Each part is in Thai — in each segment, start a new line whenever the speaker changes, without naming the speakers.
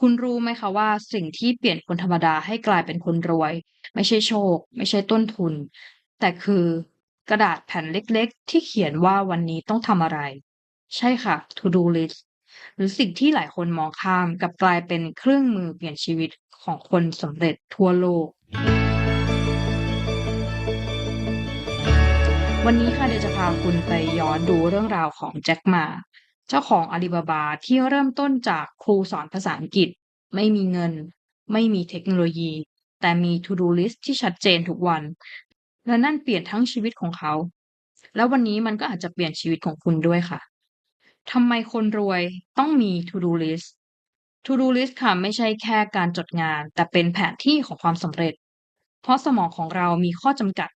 คุณรู้ไหมคะว่าสิ่งที่เปลี่ยนคนธรรมดาให้กลายเป็นคนรวย ไม่ใช่โชค ไม่ใช่ต้นทุน แต่คือกระดาษแผ่นเล็กๆ ที่เขียนว่าวันนี้ต้องทำอะไร ใช่ค่ะ To do list หรือสิ่งที่หลายคนมองข้ามกับกลายเป็นเครื่องมือเปลี่ยนชีวิตของคนสำเร็จทั่วโลก วันนี้ค่ะเดี๋ยวจะพาคุณไปย้อนดูเรื่องราวของแจ็คมา เจ้าของอาลีบาบาที่เริ่มต้นจากครูสอนภาษาอังกฤษ ไม่มีเงิน ไม่มีเทคโนโลยี แต่มี to do list ที่ชัดเจนทุกวัน และนั่นเปลี่ยนทั้งชีวิตของเขา แล้ววันนี้มันก็อาจจะเปลี่ยนชีวิตของคุณด้วยค่ะทำไมคนรวยต้องมี to do list to do list ค่ะไม่ใช่แค่การจดงาน แต่เป็นแผนที่ของความสำเร็จ เพราะสมองของเรามีข้อจำกัด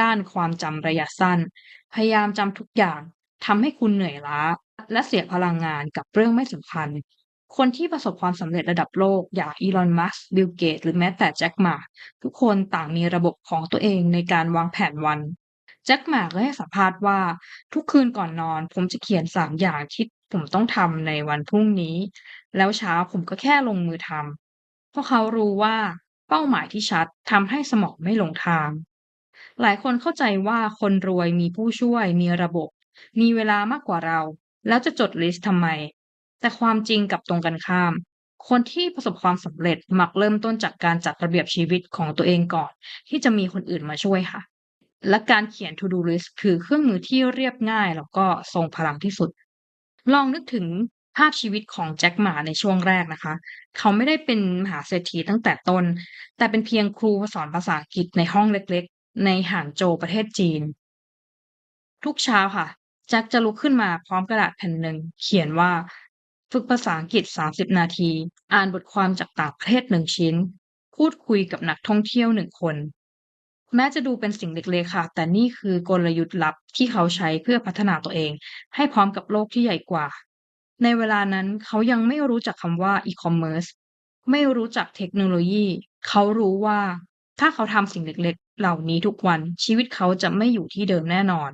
ด้านความจำระยะสั้น พยายามจำทุกอย่างทำให้คุณเหนื่อยล้า และเสียพลังงานกับเรื่องไม่สำคัญ คนที่ประสบความสำเร็จระดับโลกอย่างอีลอน มัสก์ บิล เกต หรือแม้แต่แจ็คหมา ทุกคนต่างมีระบบของตัวเองในการวางแผนวัน แจ็คหมาก็ให้สัมภาษณ์ว่า ทุกคืนก่อนนอน ผมจะเขียนสามอย่างที่ผมต้องทำในวันพรุ่งนี้ แล้วเช้าผมก็แค่ลงมือทำเพราะเขารู้ว่าเป้าหมายที่ชัดทำให้สมองไม่หลงทาง หลายคนเข้าใจว่าคนรวยมีผู้ช่วยมีระบบ มีเวลามากกว่าเรา แล้วจะจดลิสต์ทำไม แต่ความจริงกับตรงกันข้าม คนที่ประสบความสำเร็จมักเริ่มต้นจากการจัดระเบียบชีวิตของตัวเองก่อน ที่จะมีคนอื่นมาช่วยค่ะ และการเขียน to do list คือเครื่องมือที่เรียบง่าย แล้วก็ทรงพลังที่สุด ลองนึกถึงภาพชีวิตของแจ็คหมาในช่วงแรกนะคะ เขาไม่ได้เป็นมหาเศรษฐีตั้งแต่ต้น แต่เป็นเพียงครูสอนภาษาอังกฤษในห้องเล็กๆ ในหางโจวประเทศจีน ทุกเช้าค่ะ จ็คจะลุกขึ้นมาพร้อมกระดาษแผ่นหนึ่ง เขียนว่า ฝึกภาษาอังกฤษ 30 นาที อ่านบทความจากต่างประเทศหนึ่งชิ้น พูดคุยกับนักท่องเที่ยวหนึ่งคน แม้จะดูเป็นสิ่งเล็กๆค่ะ แต่นี่คือกลยุทธ์ลับที่เขาใช้เพื่อพัฒนาตัวเอง ให้พร้อมกับโลกที่ใหญ่กว่า ในเวลานั้นเขายังไม่รู้จักคำว่าอีคอมเมิร์ซไม่รู้จักเทคโนโลยี เขารู้ว่าถ้าเขาทำสิ่งเล็กๆ เหล่านี้ทุกวันชีวิตเขาจะไม่อยู่ที่เดิมแน่นอน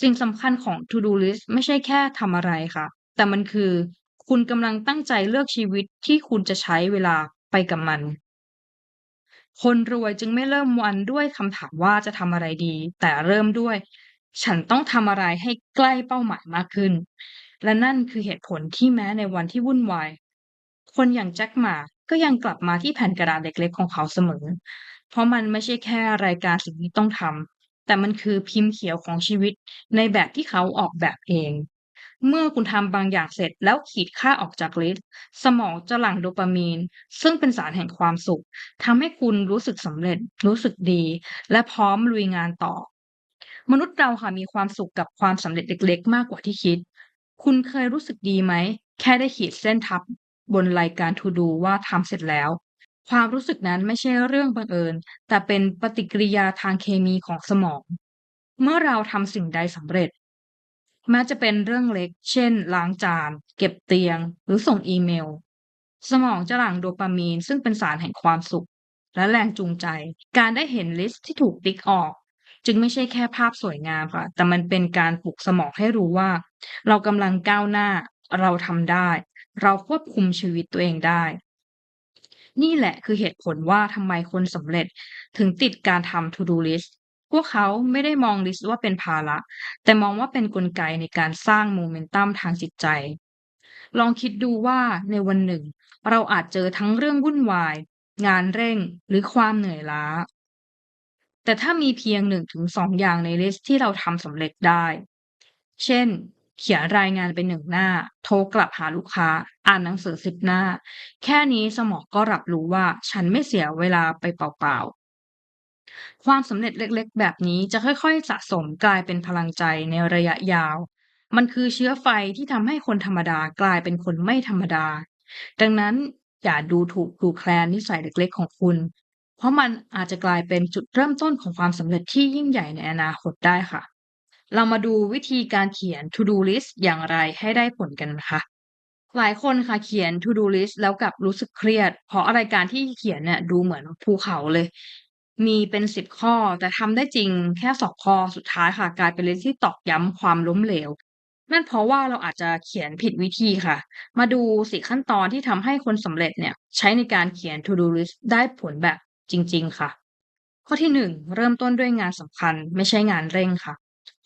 สิ่งสำคัญของ to do list ไม่ใช่แค่ทำอะไรค่ะ แต่มันคือ คุณกำลังตั้งใจเลือกชีวิตที่คุณจะใช้เวลาไปกับมัน คนรวยจึงไม่เริ่มวันด้วยคำถามว่าจะทำอะไรดี แต่เริ่มด้วย ฉันต้องทำอะไรให้ใกล้เป้าหมายมากขึ้น และนั่นคือเหตุผลที่แม้ในวันที่วุ่นวาย คนอย่างแจ็คหมาก็ยังกลับมาที่แผ่นกระดาษเล็กๆของเขาเสมอ เพราะมันไม่ใช่แค่รายการสิ่งที่ต้องทำ แต่มันคือพิมพ์เขียวของชีวิตในแบบที่เขาออกแบบเอง เมื่อคุณทำบางอย่างเสร็จแล้วขีดค่าออกจากลิสต์ สมองจะหลั่งโดปามีน ซึ่งเป็นสารแห่งความสุขทำให้คุณรู้สึกสำเร็จ รู้สึกดี และพร้อมลุยงานต่อ มนุษย์เราค่ะมีความสุขกับความสำเร็จเล็กๆ มากกว่าที่คิด คุณเคยรู้สึกดีไหม แค่ได้ขีดเส้นทับบนรายการ to do ว่าทำเสร็จแล้ว ความรู้สึกนั้นไม่ใช่เรื่องบังเอิญ แต่เป็นปฏิกิริยาทางเคมีของสมอง เมื่อเราทำสิ่งใดสำเร็จ แม้จะเป็นเรื่องเล็ก เช่น ล้างจาน เก็บเตียง หรือส่งอีเมล สมองจะหลั่งโดปามีนซึ่งเป็นสารแห่งความสุข และแรงจูงใจ การได้เห็นลิสต์ที่ถูกติ๊กออก จึงไม่ใช่แค่ภาพสวยงามค่ะ แต่มันเป็นการปลุกสมองให้รู้ว่า เรากำลังก้าวหน้า เราทำได้ เราควบคุมชีวิตตัวเองได้ นี่แหละคือเหตุผลว่าทำไมคนสำเร็จถึงติดการทำ to do list พวกเขาไม่ได้มองลิสต์ว่าเป็นภาระ แต่มองว่าเป็นนกลไกในการสร้างโมเมนตัมทางจิตใจ ลองคิดดูว่าในวันหนึ่ง เราอาจเจอทั้งเรื่องวุ่นวาย งานเร่งหรือความเหนื่อยล้า แต่ถ้ามีเพียงหนึ่งถึงสองอย่างในลิสต์ที่เราทำสำเร็จได้ เช่น เขียนรายงานเป็นหนึ่งหน้า โทรกลับหาลูกค้า อ่านหนังสือสิบหน้า แค่นี้สมองก็รับรู้ว่าฉันไม่เสียเวลาไปเปล่าๆ ความสำเร็จเล็กๆ แบบนี้จะค่อยๆ สะสมกลายเป็นพลังใจในระยะยาว มันคือเชื้อไฟที่ทำให้คนธรรมดากลายเป็นคนไม่ธรรมดา ดังนั้นอย่าดูถูกดูแคลนนิสัยเล็กๆ ของคุณ เพราะมันอาจจะกลายเป็นจุดเริ่มต้นของความสำเร็จที่ยิ่งใหญ่ในอนาคตได้ค่ะ เรามาดูวิธีการเขียน to do list อย่างไรให้ได้ผลกันนะคะ หลายคนค่ะเขียน to do list แล้วกับรู้สึกเครียด เพราะรายการที่เขียนเนี่ยดูเหมือนภูเขาเลย มีเป็นสิบข้อแต่ทำได้จริงแค่สองข้อสุดท้ายค่ะ กลายเป็นลิสต์ที่ตอกย้ำความล้มเหลว นั่นเพราะว่าเราอาจจะเขียนผิดวิธีค่ะ มาดูสี่ขั้นตอนที่ทำให้คนสำเร็จเนี่ยใช้ในการเขียน To Do List ได้ผลแบบจริง ๆ ค่ะ ข้อที่หนึ่งเริ่มต้นด้วยงานสำคัญไม่ใช่งานเร่งค่ะ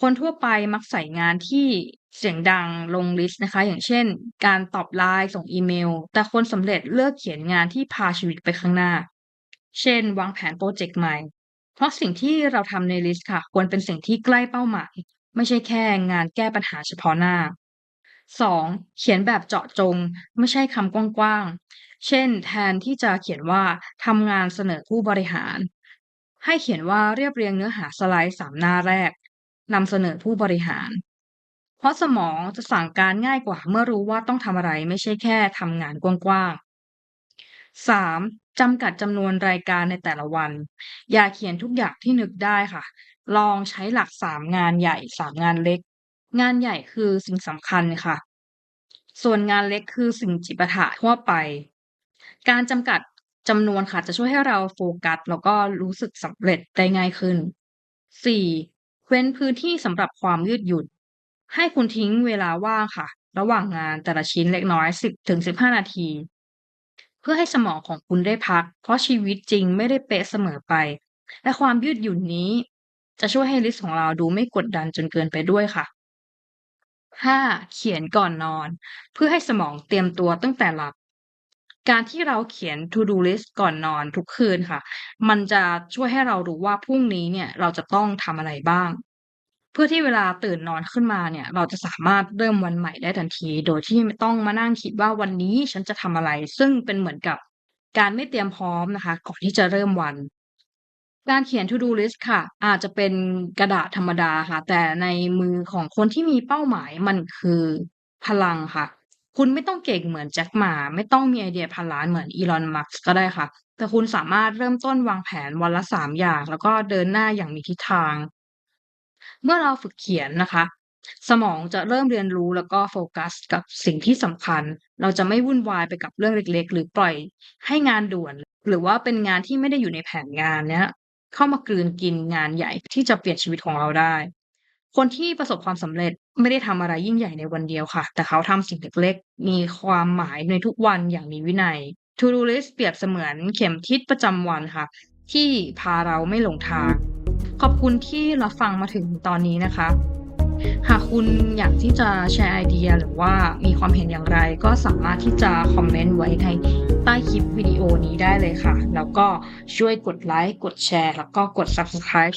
คนทั่วไปมักใส่งานที่เสียงดังลงลิสต์นะคะ อย่างเช่น การตอบไลน์ส่งอีเมล แต่คนสำเร็จเลือกเขียนงานที่พาชีวิตไปข้างหน้า เช่น วางแผนโปรเจกต์ใหม่ เพราะสิ่งที่เราทำในลิสต์ค่ะ ควรเป็นสิ่งที่ใกล้เป้าหมาย ไม่ใช่แค่งานแก้ปัญหาเฉพาะหน้า 2. เขียนแบบเจาะจง ไม่ใช่คำกว้างๆ เช่น แทนที่จะเขียนว่าทำงานเสนอผู้บริหาร ให้เขียนว่าเรียบเรียงเนื้อหาสไลด์สามหน้าแรก นำเสนอผู้บริหาร เพราะสมองจะสั่งการง่ายกว่าเมื่อรู้ว่าต้องทำอะไรไม่ใช่แค่ทำงานกว้างๆ 3. จำกัดจำนวนรายการในแต่ละวัน อย่าเขียนทุกอย่างที่นึกได้ค่ะ ลองใช้หลักสามงานใหญ่สามงานเล็ก งานใหญ่คือสิ่งสำคัญค่ะ ส่วนงานเล็กคือสิ่งจิปาถะทั่วไป การจำกัดจำนวนค่ะจะช่วยให้เราโฟกัส แล้วก็รู้สึกสำเร็จได้ง่ายขึ้น 4. เว้นพื้นที่สำหรับความยืดหยุ่น ให้คุณทิ้งเวลาว่างค่ะ ระหว่างงานแต่ละชิ้นเล็กน้อย 10-15 นาที เพื่อให้สมองของคุณได้พัก เพราะชีวิตจริงไม่ได้เป๊ะเสมอไป และความยืดหยุ่นนี้ จะช่วยให้ลิสต์ของเราดูไม่กดดันจนเกินไปด้วยค่ะ 5. เขียนก่อนนอน เพื่อให้สมองเตรียมตัวตั้งแต่หลับ การที่เราเขียน To Do List ก่อนนอนทุกคืนค่ะ มันจะช่วยให้เรารู้ว่าพรุ่งนี้เนี่ยเราจะต้องทำอะไรบ้าง เพื่อที่เวลาตื่นนอนขึ้นมาเนี่ย เราจะสามารถเริ่มวันใหม่ได้ทันที โดยที่ไม่ต้องมานั่งคิดว่าวันนี้ฉันจะทำอะไร ซึ่งเป็นเหมือนกับการไม่เตรียมพร้อมนะคะ ก่อนที่จะเริ่มวัน การเขียน To Do List ค่ะ อาจจะเป็นกระดาษธรรมดาค่ะ แต่ในมือของคนที่มีเป้าหมายมันคือพลังค่ะ คุณไม่ต้องเก่งเหมือนแจ็คหมา ไม่ต้องมีไอเดียพันล้านเหมือนอีลอนมัสก์ก็ได้ค่ะ แต่คุณสามารถเริ่มต้นวางแผนวันละ3อย่าง แล้วก็เดินหน้าอย่างมีทิศทาง เมื่อเราฝึกเขียนนะคะ สมองจะเริ่มเรียนรู้แล้วก็โฟกัสกับสิ่งที่สำคัญ เราจะไม่วุ่นวายไปกับเรื่องเล็ก ๆ หรือปล่อยให้งานด่วน หรือว่าเป็นงานที่ไม่ได้อยู่ในแผนงานเนี้ยเข้ามากลืนกินงานใหญ่ที่จะเปลี่ยนชีวิตของเราได้ คนที่ประสบความสำเร็จไม่ได้ทำอะไรยิ่งใหญ่ในวันเดียวค่ะ แต่เขาทำสิ่งเล็กๆ มีความหมายในทุกวันอย่างมีวินัย To Do List เปรียบเสมือนเข็มทิศประจำวันค่ะ ที่พาเราไม่หลงทาง ขอบคุณที่รับฟังมาถึงตอนนี้นะคะ หากคุณอยากที่จะแชร์ไอเดียหรือว่ามีความเห็นอย่างไร ก็สามารถที่จะคอมเมนต์ไว้ในใต้คลิปวิดีโอนี้ได้เลยค่ะ แล้วก็ช่วยกดไลก์กดแชร์ แล้วก็กด Subscribe